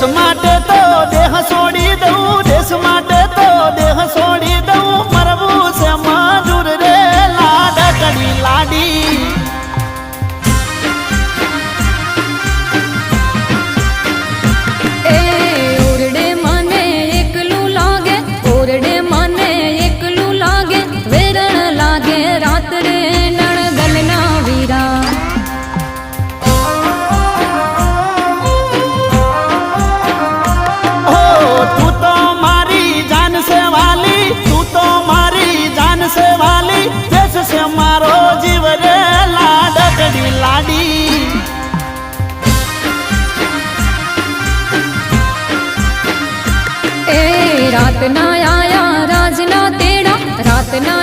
smart મારો જીવ રે લાડકડી લાડી. એ રાતના આયા રાજના તેડા રાતના